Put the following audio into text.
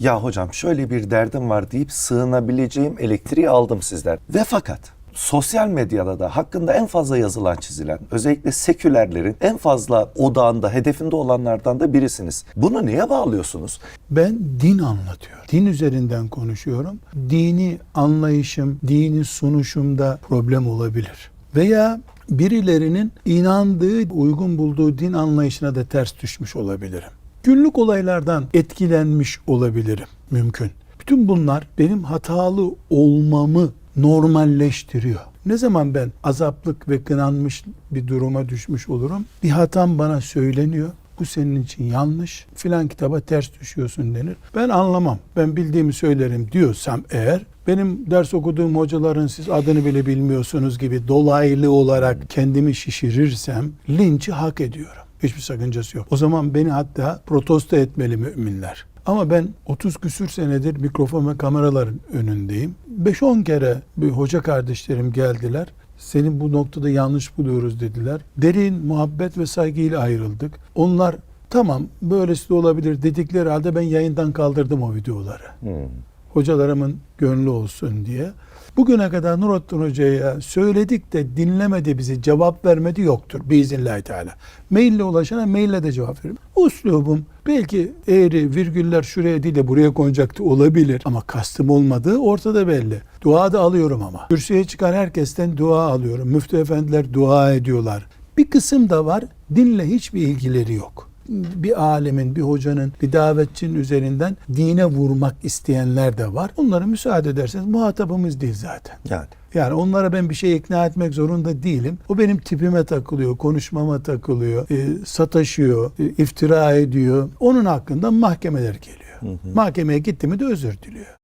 ya hocam şöyle bir derdim var deyip sığınabileceğim elektriği aldım sizden. Ve fakat sosyal medyada da hakkında en fazla yazılan çizilen özellikle sekülerlerin en fazla odağında hedefinde olanlardan da birisiniz. Bunu neye bağlıyorsunuz? Ben din anlatıyorum. Din üzerinden konuşuyorum. Dini anlayışım, dini sunuşumda problem olabilir. Veya birilerinin inandığı, uygun bulduğu din anlayışına da ters düşmüş olabilirim. Günlük olaylardan etkilenmiş olabilirim. Mümkün. Bütün bunlar benim hatalı olmamı normalleştiriyor. Ne zaman ben azaplık ve kınanmış bir duruma düşmüş olurum? Bir hatam bana söyleniyor. Bu senin için yanlış. Filan kitaba ters düşüyorsun denir. Ben anlamam. Ben bildiğimi söylerim diyorsam eğer benim ders okuduğum hocaların siz adını bile bilmiyorsunuz gibi dolaylı olarak kendimi şişirirsem linçi hak ediyorum. Hiçbir sakıncası yok. O zaman beni hatta protesto etmeli müminler. Ama ben 30 küsür senedir mikrofon ve kameraların önündeyim. 5-10 kere bir hoca kardeşlerim geldiler. Senin bu noktada yanlış buluyoruz dediler. Derin muhabbet ve saygıyla ayrıldık. Onlar tamam böylesi de olabilir dedikleri halde ben yayından kaldırdım o videoları. Hocalarımın gönlü olsun diye. Bugüne kadar Nurattin Hoca'ya söyledik de dinlemedi bizi, cevap vermedi yoktur biiznillahü teala. Maille ulaşana maille de cevap veririm. Uslubum belki eğri virgüller şuraya değil de buraya konacaktı olabilir ama kastım olmadığı ortada belli. Dua da alıyorum ama. Kürsüye çıkan herkesten dua alıyorum. Müftü efendiler dua ediyorlar. Bir kısım da var dinle hiçbir ilgileri yok bir alemin, bir hocanın, bir davetçinin üzerinden dine vurmak isteyenler de var. Onlara müsaade ederseniz muhatabımız değil zaten. Yani Yani onlara ben bir şey ikna etmek zorunda değilim. O benim tipime takılıyor, konuşmama takılıyor, e, sataşıyor, e, iftira ediyor. Onun hakkında mahkemeler geliyor. Mahkemeye gitti mi de özür diliyor.